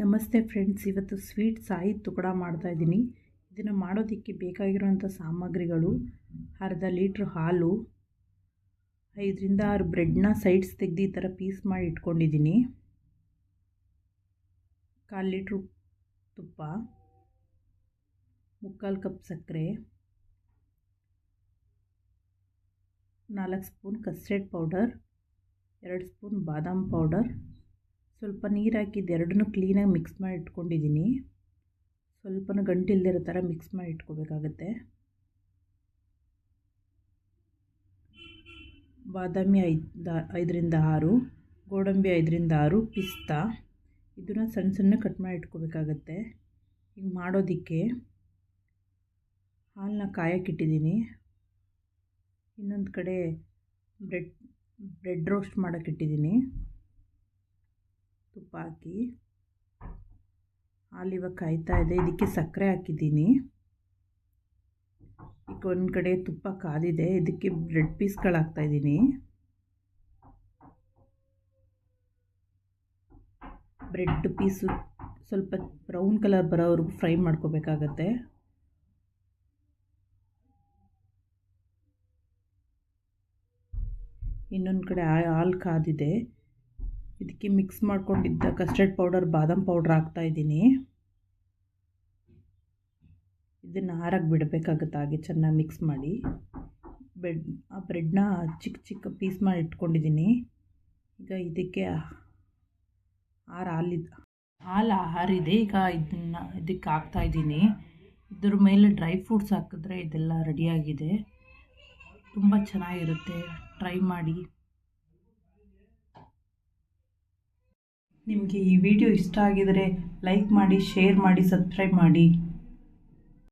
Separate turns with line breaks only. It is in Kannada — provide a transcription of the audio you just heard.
ನಮಸ್ತೆ ಫ್ರೆಂಡ್ಸ್, ಇವತ್ತು ಸ್ವೀಟ್ ಸಾಯಿ ತುಕಡ ಮಾಡ್ತಾಯಿದ್ದೀನಿ ಇದನ್ನು ಮಾಡೋದಕ್ಕೆ ಬೇಕಾಗಿರುವಂಥ ಸಾಮಗ್ರಿಗಳು ಅರ್ಧ ಲೀಟ್ರ್ ಹಾಲು, ಐದರಿಂದ ಆರು ಬ್ರೆಡ್ನ ಸೈಡ್ಸ್ ತೆಗೆದು ಈ ಥರ ಪೀಸ್ ಮಾಡಿ ಇಟ್ಕೊಂಡಿದ್ದೀನಿ. ಕಾಲು ಲೀಟ್ರ್ ತುಪ್ಪ, ಮುಕ್ಕಾಲು ಕಪ್ ಸಕ್ಕರೆ, ನಾಲ್ಕು ಸ್ಪೂನ್ ಕಸ್ಟರ್ಡ್ ಪೌಡರ್, ಎರಡು ಸ್ಪೂನ್ ಬಾದಾಮ್ ಪೌಡರ್ ಸ್ವಲ್ಪ ನೀರು ಹಾಕಿದ್ದು ಎರಡನ್ನೂ ಕ್ಲೀನಾಗಿ ಮಿಕ್ಸ್ ಮಾಡಿ ಇಟ್ಕೊಂಡಿದ್ದೀನಿ. ಸ್ವಲ್ಪನೂ ಗಂಟಿಲ್ದಿರೋ ಥರ ಮಿಕ್ಸ್ ಮಾಡಿ ಇಟ್ಕೋಬೇಕಾಗತ್ತೆ. ಬಾದಾಮಿ ಐದು, ಐದರಿಂದ ಆರು, ಗೋಡಂಬಿ ಐದರಿಂದ ಆರು, ಪಿಸ್ತಾ. ಇದನ್ನು ಸಣ್ಣ ಸಣ್ಣ ಕಟ್ ಮಾಡಿ ಇಟ್ಕೋಬೇಕಾಗತ್ತೆ. ಹಿಂಗೆ ಮಾಡೋದಕ್ಕೆ ಹಾಲನ್ನ ಕಾಯಕ್ಕಿಟ್ಟಿದ್ದೀನಿ ಇನ್ನೊಂದು ಕಡೆ ಬ್ರೆಡ್ ಬ್ರೆಡ್ ರೋಸ್ಟ್ ಮಾಡೋಕ್ಕಿಟ್ಟಿದ್ದೀನಿ ತುಪ್ಪ ಹಾಕಿ ಹಾಲು ಇವಾಗ ಕಾಯ್ತಾ ಇದೆ. ಇದಕ್ಕೆ ಸಕ್ಕರೆ ಹಾಕಿದ್ದೀನಿ. ಈಗ ಒಂದು ಕಡೆ ತುಪ್ಪ ಕಾದಿದೆ. ಇದಕ್ಕೆ ಬ್ರೆಡ್ ಪೀಸ್ಗಳು ಹಾಕ್ತಾಯಿದ್ದೀನಿ ಬ್ರೆಡ್ ಪೀಸು ಸ್ವಲ್ಪ ಬ್ರೌನ್ ಕಲರ್ ಬರೋವರೆಗೂ ಫ್ರೈ ಮಾಡ್ಕೋಬೇಕಾಗತ್ತೆ. ಇನ್ನೊಂದು ಕಡೆ ಹಾಲು ಕಾದಿದೆ. ಇದಕ್ಕೆ ಮಿಕ್ಸ್ ಮಾಡ್ಕೊಂಡಿದ್ದ ಕಸ್ಟರ್ಡ್ ಪೌಡರ್ ಬಾದಾಮ್ ಪೌಡ್ರ್ ಹಾಕ್ತಾಯಿದ್ದೀನಿ ಇದನ್ನು ಹಾರಕ್ಕೆ ಬಿಡಬೇಕಾಗುತ್ತೆ ಹಾಗೆ ಚೆನ್ನಾಗಿ ಮಿಕ್ಸ್ ಮಾಡಿ. ಬ್ರೆಡ್ ಆ ಬ್ರೆಡ್ನ ಚಿಕ್ಕ ಚಿಕ್ಕ ಪೀಸ್ ಮಾಡಿ ಇಟ್ಕೊಂಡಿದ್ದೀನಿ. ಈಗ ಇದಕ್ಕೆ ಆರು ಹಾಲಿದ ಹಾಲು ಆರಿದೆ ಈಗ ಇದನ್ನು ಇದಕ್ಕೆ ಹಾಕ್ತಾಯಿದ್ದೀನಿ ಇದ್ರ ಮೇಲೆ ಡ್ರೈ ಫ್ರೂಟ್ಸ್ ಹಾಕಿದ್ರೆ ಇದೆಲ್ಲ ರೆಡಿಯಾಗಿದೆ ತುಂಬ ಚೆನ್ನಾಗಿರುತ್ತೆ. ಟ್ರೈ ಮಾಡಿ. ನಿಮಗೆ ಈ ವಿಡಿಯೋ ಇಷ್ಟ ಆಗಿದರೆ ಲೈಕ್ ಮಾಡಿ ಶೇರ್ ಮಾಡಿ ಸಬ್ಸ್ಕ್ರೈಬ್ ಮಾಡಿ.